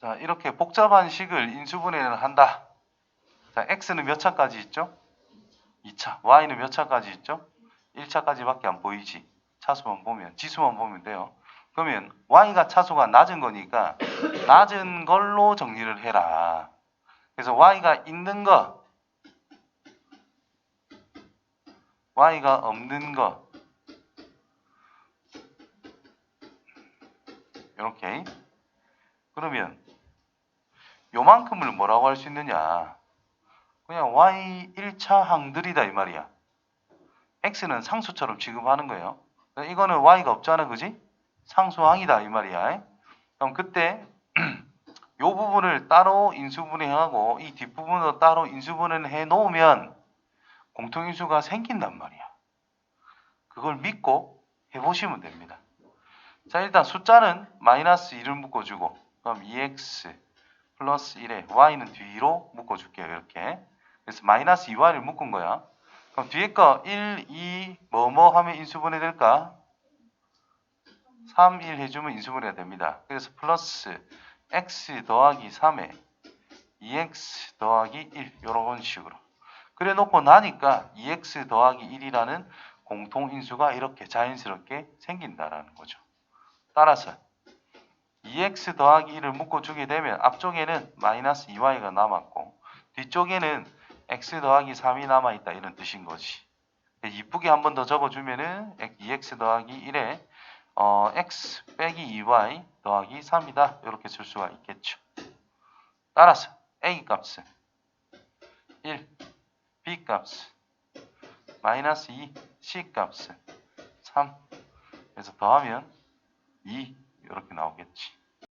자, 이렇게 복잡한 식을 인수분해를 한다. 자, x는 몇 차까지 있죠? 2차. y는 몇 차까지 있죠? 1차까지밖에 안 보이지. 차수만 보면, 지수만 보면 돼요. 그러면 y가 차수가 낮은 거니까 낮은 걸로 정리를 해라. 그래서 y가 있는 거, y가 없는 거, 이렇게. 그러면 요만큼을 뭐라고 할 수 있느냐? 그냥 y 1차 항들이다 이 말이야. x는 상수처럼 취급하는 거예요. 이거는 y가 없잖아, 그지? 상수항이다 이 말이야. 그럼 그때 요 부분을 따로 인수분해하고 이 뒷부분도 따로 인수분해를 해 놓으면 공통인수가 생긴단 말이야. 그걸 믿고 해보시면 됩니다. 자 일단 숫자는 마이너스 1을 묶어주고 그럼 2x 플러스 1에 y는 뒤로 묶어줄게요 이렇게. 그래서 마이너스 2y를 묶은 거야. 그럼 뒤에 거 1, 2, 뭐뭐 하면 인수분해 될까? 3, 1 해주면 인수분해가 됩니다. 그래서 플러스 x 더하기 3에 2x 더하기 1 이런 식으로. 그래 놓고 나니까 2x 더하기 1이라는 공통인수가 이렇게 자연스럽게 생긴다라는 거죠. 따라서 2x 더하기 1을 묶어주게 되면 앞쪽에는 마이너스 2y가 남았고 뒤쪽에는 x 더하기 3이 남아있다 이런 뜻인 거지. 이쁘게 한 번더 적어주면은 2x 더하기 1에 어, x 빼기 2y 더하기 3이다. 이렇게 쓸 수가 있겠죠. 따라서 a 값은 1 b 값은 마이너스 2 c 값은 3 그래서 더하면 2 이렇게 나오겠지.